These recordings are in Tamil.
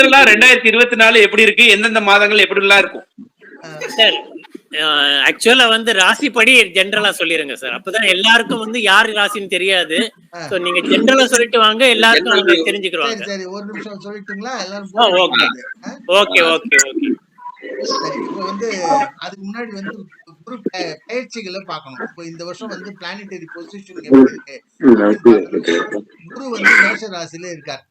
ஜென்ரலா ரெண்டாயிரத்தி இருபத்தி நாலு எப்படி இருக்கு? எந்தெந்த மாதங்கள் எப்படி எல்லாம் இருக்கும்? சார் ஆக்சுவலா வந்து ராசிப்படி ஜென்ரலா சொல்லிருங்க சார். அப்பதான் எல்லாருக்கும் வந்து யாரு ராசின்னு தெரியாது. சோ நீங்க ஜென்ரலா சொல்லிட்டு வாங்க எல்லாருக்கும் அவங்க சரி தெரிஞ்சுக்கிருவாங்க சரி ஒரு நிமிஷம் சொல்லிட்டுங்களா? எல்லாரும்? ஓகே. ஓகே ஓகே சரி இப்போ வந்து அதுக்கு முன்னாடி வந்து குரு ப- பயிற்சிகளை பார்க்கணும். இப்போ இந்த வருஷம் வந்து பிளானட்டரி பொசிஷன் எப்படி இருக்கு? குரு வந்து மேஷ ராசியில இருக்கார்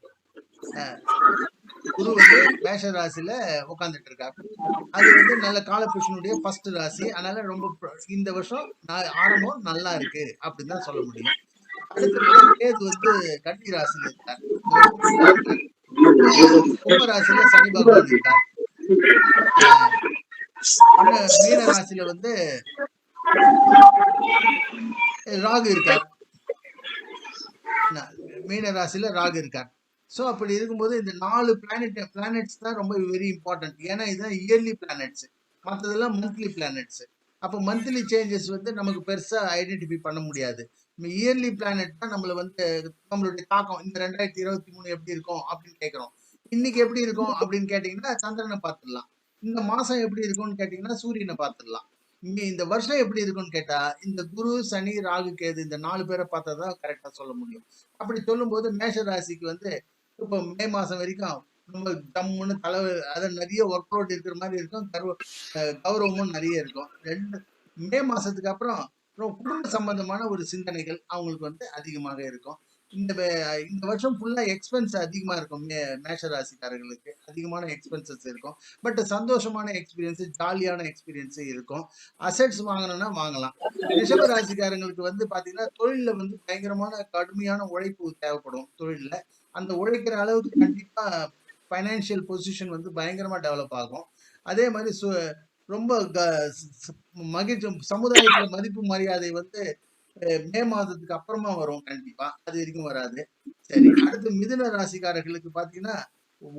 குரு வந்து மேஷ ராசியில உட்காந்துட்டு இருக்கார் அது வந்து நல்ல காலபுருஷனுடைய ஃபர்ஸ்ட் ராசி. அதனால ரொம்ப இந்த வருஷம் ஆரம்பம் நல்லா இருக்கு அப்படின்னு தான் சொல்ல முடியும். அடுத்தது கேது வந்து கன்னி ராசியில இருக்கார். கும்ப ராசியில சனி பகவான் இருக்கார். மீன ராசியில வந்து ராகு இருக்கார். மீன ராசியில ராகு இருக்கார். சோ அப்படி இருக்கும்போது இந்த நாலு பிளானட் பிளானட்ஸ் தான் ரொம்ப வெரி இம்பார்ட்டன்ட் ஏன்னா இதுதான் இயர்லி பிளானட்ஸ் மற்றதெல்லாம் மந்த்லி பிளானட்ஸ் அப்போ மந்த்லி சேஞ்சஸ் வந்து நமக்கு பெருசா ஐடென்டிஃபை பண்ண முடியாது. இயர்லி பிளானட் தான் நம்மள வந்து நம்மளுடைய தாக்கம். இந்த ரெண்டாயிரத்தி இருபத்தி மூணு எப்படி இருக்கும் அப்படின்னு கேட்குறோம். இன்னைக்கு எப்படி இருக்கும் அப்படின்னு கேட்டிங்கன்னா சந்திரனை பார்த்துடலாம். இந்த மாசம் எப்படி இருக்கும்னு கேட்டிங்கன்னா சூரியனை பார்த்துடலாம். இங்கே இந்த வருஷம் எப்படி இருக்கும்னு கேட்டா இந்த குரு சனி ராகு கேது இந்த நாலு பேரை பார்த்தா தான் கரெக்டா சொல்ல முடியும். அப்படி சொல்லும்போது மேஷ ராசிக்கு வந்து இப்போ மே மாசம் வரைக்கும் ரொம்ப ஜம்முன்னு தலை அதாவது நிறைய ஒர்க் லோட் இருக்கிற மாதிரி இருக்கும். கர்வ அஹ் கௌரவமும் நிறைய இருக்கும். ரெண்டு மே மாசத்துக்கு அப்புறம் ரொம்ப குடும்ப சம்பந்தமான ஒரு சிந்தனைகள் அவங்களுக்கு வந்து அதிகமாக இருக்கும். இந்த இந்த வருஷம் ஃபுல்லா எக்ஸ்பென்ஸ் அதிகமா இருக்கும் மே மேஷ ராசிக்காரர்களுக்கு அதிகமான எக்ஸ்பென்சஸ் இருக்கும். பட் சந்தோஷமான எக்ஸ்பீரியன்ஸ் ஜாலியான எக்ஸ்பீரியன்ஸ் இருக்கும். அசெட்ஸ் வாங்கணும்னா வாங்கலாம். ரிஷப ராசிக்காரங்களுக்கு வந்து பாத்தீங்கன்னா தொழிலில் வந்து பயங்கரமான கடுமையான உழைப்பு தேவைப்படும் தொழிலில். அந்த உழைக்கிற அளவுக்கு கண்டிப்பா ஃபைனான்சியல் பொசிஷன் வந்து பயங்கரமா டெவலப் ஆகும். அதே மாதிரி சு ரொம்ப க- மகிழ்ச்சி சமுதாயத்தில் மதிப்பு மரியாதை வந்து மே மாதத்துக்கு அப்புறமா வரும் கண்டிப்பா. அது வரைக்கும் வராது. சரி அடுத்து மிதுன ராசிக்காரர்களுக்கு பாத்தீங்கன்னா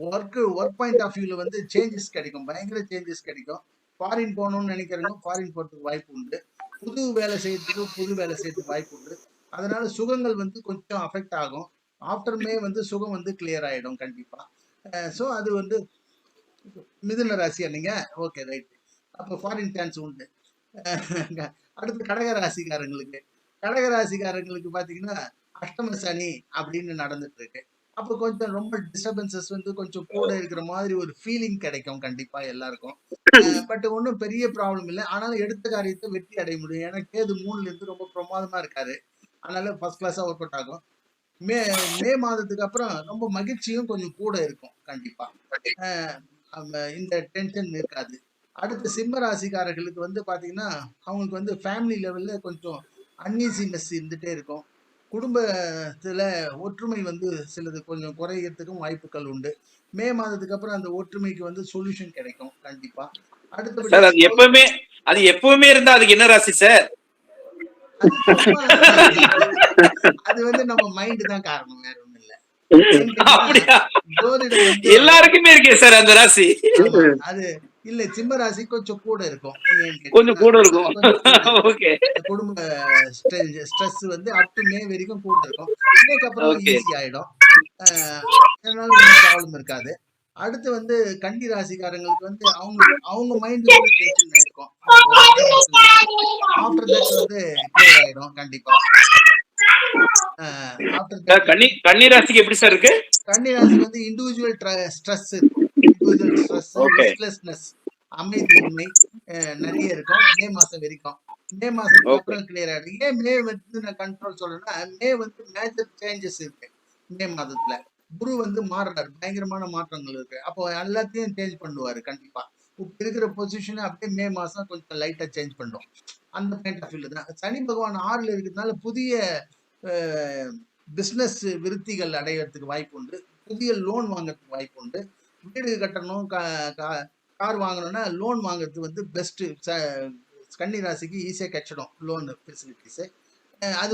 ஒர்க் ஒர்க் பாயிண்ட் ஆஃப் வியூல வந்து சேஞ்சஸ் கிடைக்கும். பயங்கர சேஞ்சஸ் கிடைக்கும். ஃபாரின் போகணும்னு நினைக்கிறவங்க ஃபாரின் போறதுக்கு வாய்ப்பு உண்டு. புது வேலை செய்யறதுக்கு புது வேலை செய்யறதுக்கு வாய்ப்பு உண்டு. அதனால சுகங்கள் வந்து கொஞ்சம் அஃபெக்ட் ஆகும். ஆஃப்டர் மே வந்து சுகம் வந்து கிளியர் ஆயிடும் கண்டிப்பா. ஸோ அது வந்து மிதுன ராசியா நீங்க ஓகே ரைட் அப்போ ஃபாரின் சான்ஸ் உண்டு. அடுத்து கடக ராசிக்காரங்களுக்கு. கடகராசிக்காரங்களுக்கு பாத்தீங்கன்னா அஷ்டம சனி அப்படின்னு நடந்துட்டு இருக்கு அப்போ கொஞ்சம் ரொம்ப டிஸ்டர்பன்சஸ் வந்து கொஞ்சம் கூட இருக்கிற மாதிரி ஒரு ஃபீலிங் கிடைக்கும் கண்டிப்பா எல்லாருக்கும். பட் ஒன்றும் பெரிய ப்ராப்ளம் இல்லை. ஆனாலும் எடுத்த காரியத்தை வெற்றி அடைய முடியும். ஏன்னா கேது மூணுல இருந்து ரொம்ப பிரமாதமா இருக்காரு. அதனால ஃபர்ஸ்ட் கிளாஸா ஒர்க் அவுட் ஆகும். மே மே மாதத்துக்கு அப்புறம் ரொம்ப மகிழ்ச்சியும் கொஞ்சம் கூட இருக்கும் கண்டிப்பா. அந்த இந்த டென்ஷன் இருக்காது. அடுத்து சிம்ம ராசிக்காரர்களுக்கு வந்து பாத்தீங்கன்னா அவங்களுக்கு வந்து ஃபேமிலி லெவல்ல கொஞ்சம் அன்ஈசினஸ் இருந்துட்டே இருக்கும். குடும்பத்துல ஒற்றுமை வந்து சிலது கொஞ்சம் குறையறதுக்கும் வாய்ப்புகள் உண்டு. மே மாதத்துக்கு அப்புறம் அந்த ஒற்றுமைக்கு வந்து சொல்யூஷன் கிடைக்கும் கண்டிப்பா. அது எப்பவுமே அது எப்பவுமே இருந்தா அதுக்கு என்ன ராசி சார்? அது வந்து நம்ம மைண்ட் தான் காரணம் வேற ஒண்ணும் இல்ல. அப்படியா? எல்லாருக்குமே இருக்கே சார் அந்த ராசி. அது இல்ல சிம்ம ராசி கொஞ்சம் கூட இருக்கும். கொஞ்சம் கூட இருக்கும். ஓகே குடும்ப ஸ்ட்ரெஸ் வந்து அப் டு மே வரைக்கும் கூட இருக்கும். மேக்கு அப்புறம். ஈஸி ஆயிடும். அதனால ஒன்றும் ப்ராப்ளம் இருக்காது. அடுத்து வந்து கன்னி ராசிக்காரங்களுக்கு வந்து அவங்க அவங்க மைண்ட் டென்ஷன் இருக்கும் ஆஃப்டர் தட் வந்து கிளியர் ஆயிடும் கண்டிப்பா. கன்னி கன்னி ராசிக்கு எப்படி சார் இருக்கு? கன்னி ராசிக்கு வந்து இண்டிவிஜுவல் ஸ்ட்ரெஸ் இருக்கும். Okay. ரெஸ்ட்லெஸ்னஸ் அமைதியின்மை நிறைய இருக்கும். மே மாசம் வரைக்கும். மே. அப்புறம் கிளியர் ஆயிடும் ஏன் மே வந்து நான் கண்ட்ரோல் சொல்றேன்னா மே வந்து மேஜர் சேஞ்சஸ் இருக்கு மே மாதத்துல. குரு வந்து மாறுறாரு. பயங்கரமான மாற்றங்கள் இருக்கு. அப்போ எல்லாத்தையும் சேஞ்ச் பண்ணுவாரு கண்டிப்பா. இப்ப இருக்கிற பொசிஷனை அப்படியே மே மாசம் கொஞ்சம் லைட்டா சேஞ்ச் பண்ணும். அந்த பாயிண்ட் ஆஃப் வியூல தான். சனி பகவான் ஆறுல இருக்கிறதுனால புதிய பிசினஸ் விருத்திகள் அடையறதுக்கு வாய்ப்பு உண்டு. புதிய லோன் வாங்குறதுக்கு வாய்ப்பு உண்டு. வீடு கட்டணும் கார் வாங்கணும்னா லோன் வாங்குறது வந்து பெஸ்ட் கன்னி ராசிக்கு ஈஸியா கிடைச்சிடும் லோன் ஃபெசிலிட்டிஸ் அது.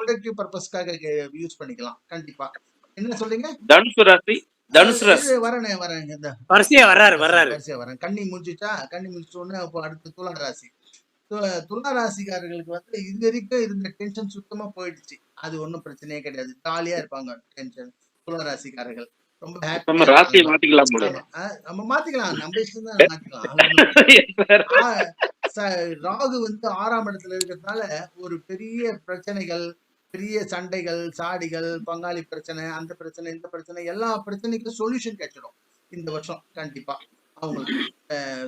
ப்ரொடக்டிவ் பர்பஸ்க்காக யூஸ் பண்ணிக்கலாம் கண்டிப்பா. என்ன சொல்றீங்க? தனுசு ராசி தனுசு ராசி. வரேனே வரேன் இந்த வரிசையா வர்றாரு வர்றாரு. வரிசையா வரேன். கன்னி முடிஞ்சுட்டா கன்னி முடிச்சிட்ட உடனே இப்போ அடுத்து துலா ராசி. துலா ராசிக்காரர்களுக்கு வந்து இது வரைக்கும் இருந்த டென்ஷன் சுத்தமா போயிடுச்சு. அது ஒன்றும் பிரச்சனையே கிடையாது. ஜாலியா இருப்பாங்க டென்ஷன் துலா ராசிக்காரர்கள். நம்ம ராசியை. மாத்திக்கலாம் நம்ம மாத்திக்கலாம். நம்ம இஷ்டம் தான் மாத்திக்கலாம். ராகு வந்து ஆறாம் இடத்துல இருக்கிறதுனால ஒரு பெரிய பிரச்சனைகள் பெரிய சண்டைகள் சாடிகள் பங்காளி பிரச்சனை அந்த பிரச்சனை இந்த பிரச்சனை எல்லா பிரச்சனைக்கும் சொல்யூஷன் கிடைச்சிடும் இந்த வருஷம் கண்டிப்பா. அவங்களுக்கு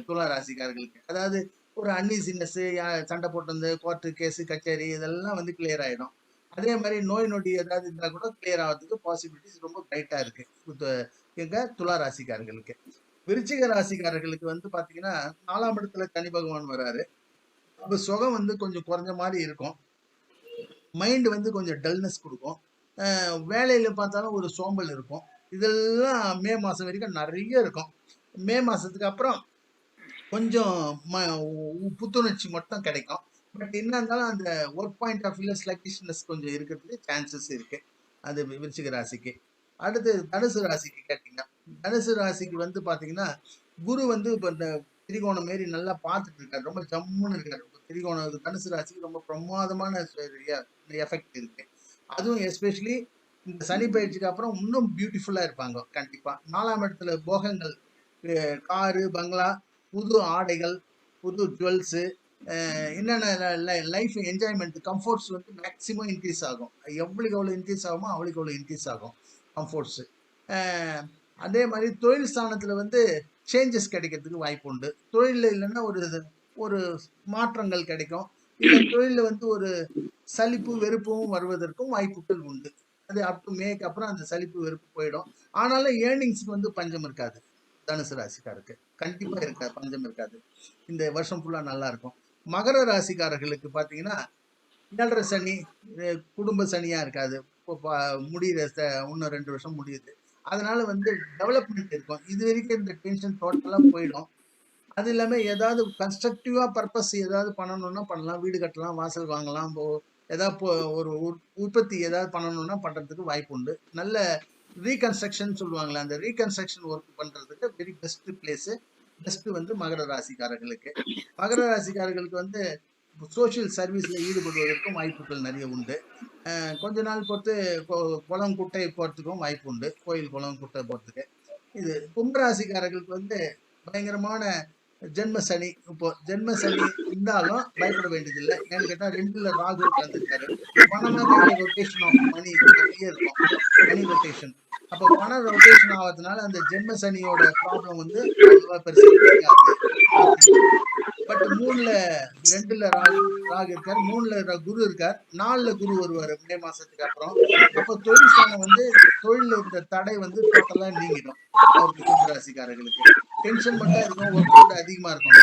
துலா ராசிக்காரர்களுக்கு. அதாவது ஒரு அன்இசினஸ் சண்டை போட்டு கோர்ட்டு கேஸ் கச்சேரி இதெல்லாம் வந்து கிளியர் ஆயிடும். அதே மாதிரி நோய் நொடி ஏதாவது இருந்தால் கூட கிளியர் ஆகிறதுக்கு பாசிபிலிட்டிஸ் ரொம்ப பிரைட்டாக இருக்குது எங்கள் எங்க துலா ராசிக்காரர்களுக்கு. விருச்சிக ராசிக்காரர்களுக்கு வந்து பார்த்தீங்கன்னா நாலாம் இடத்துல சனி பகவான் வராரு. அப்போ சுகம் வந்து கொஞ்சம் குறைஞ்ச மாதிரி இருக்கும். மைண்டு வந்து கொஞ்சம் டல்னஸ் கொடுக்கும். வேலையில் பார்த்தாலும் ஒரு சோம்பல் இருக்கும். இதெல்லாம் மே மாதம் வரைக்கும் நிறைய இருக்கும். மே மாதத்துக்கு அப்புறம் கொஞ்சம் ம- உ- புத்துணர்ச்சி மட்டும் கிடைக்கும். பட் என்ன இருந்தாலும் அந்த ஒர்க் பாயிண்ட் ஆஃப் வியூல ஸ்லக்கிஷ்னஸ் கொஞ்சம் இருக்கிறதுக்கு சான்சஸ் இருக்கு. அது விருச்சிக ராசிக்கு. அடுத்து தனுசு ராசிக்கு கேட்டிங்கன்னா தனுசு ராசிக்கு வந்து பார்த்தீங்கன்னா குரு வந்து இப்போ இந்த திரிகோணம் மாரி நல்லா பார்த்துட்டு இருக்காரு. ரொம்ப ஜம்முன்னு இருக்காரு. திரிகோணம் தனுசு ராசிக்கு ரொம்ப பிரமாதமான எஃபெக்ட் இருக்கு. அதுவும் எஸ்பெஷலி இந்த சனி பயிற்சிக்கு அப்புறம் இன்னும் பியூட்டிஃபுல்லாக இருப்பாங்க. கண்டிப்பாக நாலாம் இடத்துல போகங்கள் காரு பங்களா புது ஆடைகள் புது ஜுவல்ஸு என்னென்ன லைஃப் என்ஜாய்மெண்ட் கம்ஃபர்ட்ஸ் வந்து மேக்ஸிமம் இன்க்ரீஸ் ஆகும். எவ்வளோக்கு எவ்வளோ இன்க்ரீஸ் ஆகுமோ அவளுக்கு எவ்வளோ இன்க்ரீஸ் ஆகும் கம்ஃபர்ட்ஸு அதே மாதிரி தொழில் ஸ்தானத்தில் வந்து சேஞ்சஸ் கிடைக்கிறதுக்கு வாய்ப்பு உண்டு. தொழிலில் இல்லைன்னா ஒரு இது- ஒரு மாற்றங்கள் கிடைக்கும். இந்த தொழிலில் வந்து ஒரு சலிப்பு வெறுப்பும் வருவதற்கும் வாய்ப்புகள் உண்டு. அது அப் டு மேக்கு அப்புறம் அந்த சலிப்பு வெறுப்பு போயிடும். ஆனாலும் ஏர்னிங்ஸ்க்கு வந்து பஞ்சம் இருக்காது. தனுசு ராசிக்காருக்கு கண்டிப்பாக இருக்காது பஞ்சம் இருக்காது. இந்த வருஷம் ஃபுல்லாக நல்லா இருக்கும். மகர ராசிக்காரர்களுக்கு பார்த்தீங்கன்னா ஏழரை சனி குடும்ப சனியாக இருக்காது. இப்போ முடியுற இன்னும் ரெண்டு வருஷம் முடியுது. அதனால வந்து டெவலப்மெண்ட் இருக்கும். இது வரைக்கும் இந்த டென்ஷன் டோட்டலாக போயிடும். அது இல்லாமல் ஏதாவது கன்ஸ்ட்ரக்டிவாக பர்பஸ் ஏதாவது பண்ணணும்னா பண்ணலாம். வீடு கட்டலாம் வாசல் வாங்கலாம் இப்போ ஏதாவது ஒரு உற்பத்தி ஏதாவது பண்ணணும்னா பண்ணுறதுக்கு வாய்ப்பு உண்டு. நல்ல ரீகன்ஸ்ட்ரக்ஷன் சொல்லுவாங்களே அந்த ரீகன்ஸ்ட்ரக்ஷன் ஒர்க் பண்ணுறதுக்கு வெரி பெஸ்ட் பிளேஸு பெஸ்ட் வந்து மகர ராசிக்காரர்களுக்கு. மகர ராசிக்காரர்களுக்கு வந்து சோஷியல் சர்வீஸில் ஈடுபடுவதற்கும் வாய்ப்புகள் நிறைய உண்டு. கொஞ்ச நாள் பொறுத்து குளம் குட்டை போறதுக்கும் வாய்ப்பு உண்டு. கோயில் குளம் குட்டை போறதுக்கு. இது கும்பராசிக்காரர்களுக்கு வந்து பயங்கரமான ஜென்ம சனி. இப்போ ஜென்ம சனி இருந்தாலும் பயப்பட வேண்டியதில்லை. ஏன்னு கேட்டால் ரெண்டுல ராகு உட்காந்துருக்காரு பணமாக ரொட்டேஷன் ஆஃப் மணி நிறைய இருக்கும். மணி ரொட்டேஷன் அப்போ பணம் ரொட்டேஷன் ஆகிறதுனால அந்த ஜென்ம சனியோட ப்ராப்ளம் வந்து பட் மூணுல ரெண்டுல ராகு ராகு இருக்கார் மூணுல குரு இருக்கார் நாலுல குரு வருவாரு மே மாசத்துக்கு அப்புறம். அப்போ தொழில் ஸ்தானம் வந்து தொழில இருந்த தடை வந்து டோட்டலா நீங்கிடும் அவருக்கு கும்பராசிக்காரர்களுக்கு. டென்ஷன் மட்டும் இருக்கும் ஒர்க் அவுட் அதிகமா இருக்கும்.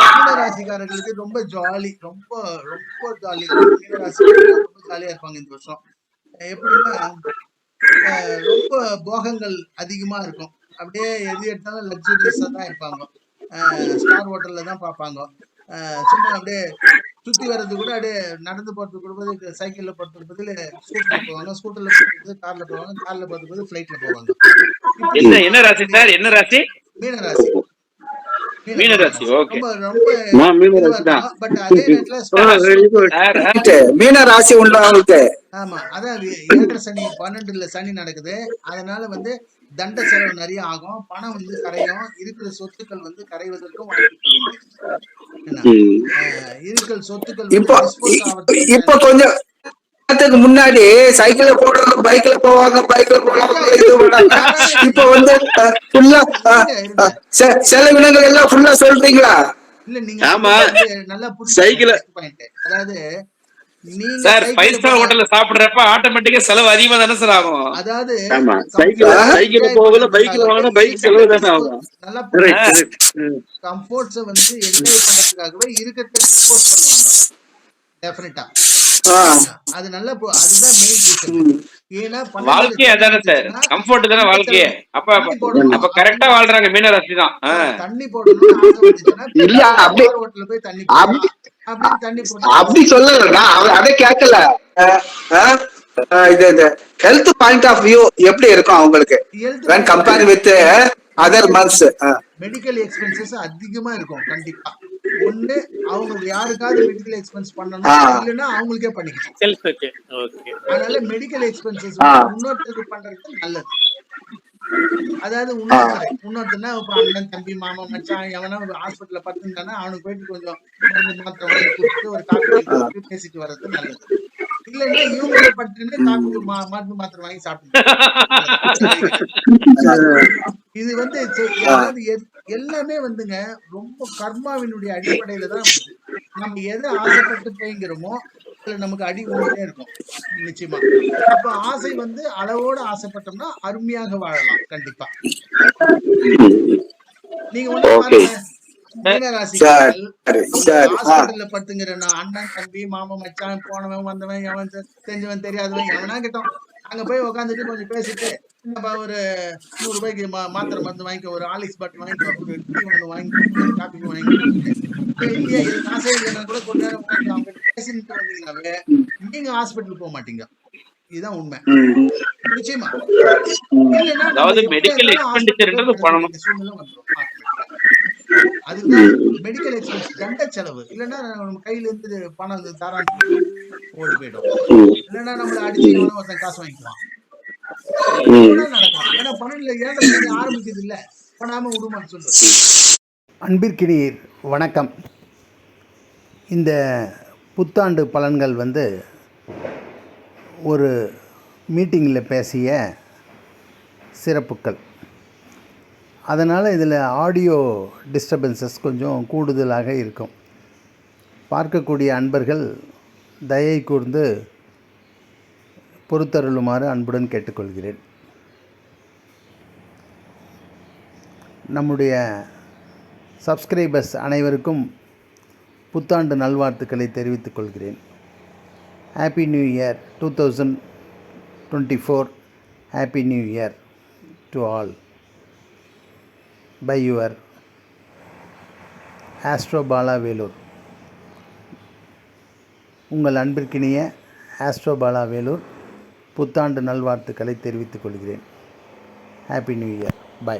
மீன ராசிக்காரர்களுக்கு ரொம்ப ஜாலி ரொம்ப ரொம்ப ஜாலி மீன ராசிக்காரர்கள் ரொம்ப ஜாலியா இருப்பாங்க இந்த வருஷம். எப்படின்னா ரொம்ப போகங்கள் அதிகமா இருக்கும். அப்படியே எது எடுத்தாலும் லக்ஸூரியஸா தான் இருப்பாங்க. ஸ்டார் ஹோட்டல்ல தான் பார்ப்பாங்க. சும்மா அப்படியே சுத்தி வர்றது கூட அப்படியே நடந்து போறதுக்கு கூட பதில் சைக்கிள்ல போறதுக்கு பதில் ஸ்கூட்டர்ல போவாங்க. ஸ்கூட்டர்ல போறது கார்ல போவாங்க. கார்ல பதில் ஃபிளைட்ல போவாங்க. என்ன என்ன ராசி சார் என்ன ராசி? மீன ராசி மீன ராசி, okay. ஆமா. அதான் ஏழரை சனி பன்னெண்டுல சனி நடக்குது. அதனால வந்து தண்ட செலவு நிறைய ஆகும். பணம் வந்து கரையும். இருக்கிற சொத்துக்கள் வந்து கரைவதற்கும் வாய்ப்புகள் இருக்கிற சொத்துக்கள் இப்போ கொஞ்சம் நேரத்துக்கு முன்னாடி சைக்கிள்ல போடுறது பைக்ல போவாங்க பைக்ல போவாங்க இது பண்ணாங்க இப்போ வந்து ஃபுல்லா செலவினங்கள் எல்லாம் ஃபுல்லா சொல்றீங்களா? இல்ல நீங்க ஆமா. நல்லா சைக்கிள- அதாவது சார் ஃபைவ் ஸ்டார் ஹோட்டல்ல சாப்பிடுறப்ப ஆட்டோமேட்டிக்கா செலவு அதிகமா தானே சார் ஆகும்? அதாவது. சைக்கிள் போகல வாங்கினா பைக் செலவு தானே ஆகும். கம்ஃபர்ட்ஸை வந்து என்ஜாய் பண்றதுக்காகவே பண்ணுவாங்க. டெஃபினட்டா ஆ. அது நல்ல அதுதான் மெயின் ரீசன் ம். ஏன்னா வாழ்க்கையே அதானே சார். கம்ஃபர்ட் தானே வாழ்க்கையே. அப்ப அப்ப- கரெக்டா வாழ்றாங்க மீன ராசி தான். தண்ணி போடணும்னு ஆசை வந்துச்சுன்னா இல்ல, அப்படி- பார் ஹோட்டல்ல போய் தண்ணி அப்படி- போடலாம். அப்படின்னு தண்ணி போட்டு அப்படி சொல்லல நான் அவ- அதை கேட்கல இது இது ஹெல்த் பாயிண்ட் ஆஃப் வியூ எப்படி இருக்கும் அவங்களுக்கு? When compared with other months medical expenses அதிகமா இருக்கும் கண்டிப்பா. ஒண்ணு அவங்க யாருக்காவது மெடிக்கல் எக்ஸ்பென்ஸ் பண்ணணும். இல்லைன்னா அவங்களுக்கே பண்ணிக்கணும் செல்ஃப் ஓகே ஓகே அதனால மெடிக்கல் எக்ஸ்பென்சஸ். இன்னொருத்தருக்கு பண்றது நல்லது. அதாவது இன்னொருத்தர் இன்னொருத்தர்னா இப்ப அண்ணன் தம்பி மாமா மச்சான் எவனா ஒரு ஹாஸ்பிட்டல்ல படுத்துட்டானா அவனுக்கு போயிட்டு கொஞ்சம் மாத்திரை கொடுத்துட்டு ஒரு காப்பி பேசிட்டு வர்றது நல்லது. இல்லைன்னா இவங்க படுத்துட்டு காப்பி மருந்து மாத்திரை வாங்கி சாப்பிட்டு இது வந்து அதாவது எல்லாமே வந்துங்க ரொம்ப கர்மாவினுடைய அடிப்படையில தான். நம்ம எதை ஆசைப்பட்டு போய்ங்கிறோமோ அதுல நமக்கு அடி வந்துட்டே இருக்கும். நிச்சயமா. அப்ப ஆசை வந்து அளவோட ஆசைப்பட்டோம்னா அருமையாக வாழலாம். கண்டிப்பா. நீங்க ஒண்ணு ஹாஸ்பிட்டல்ல படுத்துங்கிற நான் அண்ணன் தம்பி மாமா மச்சான் போனவன் வந்தவன் எவன் தெரிஞ்சவன் தெரியாதவன் எவனா கிட்டோம். அங்க போய் உட்காந்துட்டு கொஞ்சம் பேசிட்டு நம்ம ஒரு நூறு ரூபாய்க்கு மா- மாத்திரை மருந்து வாங்கிக்க ஒரு ஆலிஸ் பாட்டில் வாங்கிக்கோ ஒரு டீ ஒன்று வாங்கி காப்பி வாங்கி இல்லையா இது காசே இல்லைன்னா கூட கொஞ்ச நேரம் அவங்க பேசிட்டு வந்தீங்கன்னாவே நீங்க ஹாஸ்பிட்டல் போக மாட்டீங்க இதுதான் உண்மை. நிச்சயமா. இல்லைன்னா சூழ்நிலை automatic-ஆ. அதுதான் மெடிக்கல் எக்ஸ்பென்ஸ் தண்ட செலவு. இல்லைன்னா நம்ம கையில இருந்து பணம் தரான் ஓடி போயிடும். இல்லைன்னா நம்மள அடிச்சு ஒருத்தன் காசு வாங்கிக்குவான். ம். இதெல்லாம் நடக்கும். ஏன்னா பணம் இல்லை ஏன் ஆரம்பிக்குது இல்ல? பண்ணாம விடுமான்னு சொல்றது அன்பிற்கினியர் வணக்கம். இந்த புத்தாண்டு பலன்கள் வந்து ஒரு மீட்டிங்கில் பேசிய சிறப்புக்கள் அதனால் இதில் ஆடியோ டிஸ்டர்பன்சஸ் கொஞ்சம் கூடுதலாக இருக்கும். பார்க்கக்கூடிய அன்பர்கள் தயை கூர்ந்து பொறுத்தருளுமாறு அன்புடன் கேட்டுக்கொள்கிறேன். நம்முடைய சப்ஸ்கிரைபர்ஸ் அனைவருக்கும் புத்தாண்டு நல்வாழ்த்துக்களை தெரிவித்துக் கொள்கிறேன். Happy new year two thousand twenty four happy new year to all by your astro Bala Vellore உங்கள் அன்பிற்கினிய ஆஸ்ட்ரோ பாலா வேலூர் புத்தாண்டு நல்வாழ்த்துக்களை தெரிவித்துக் கொள்கிறேன். Happy new year by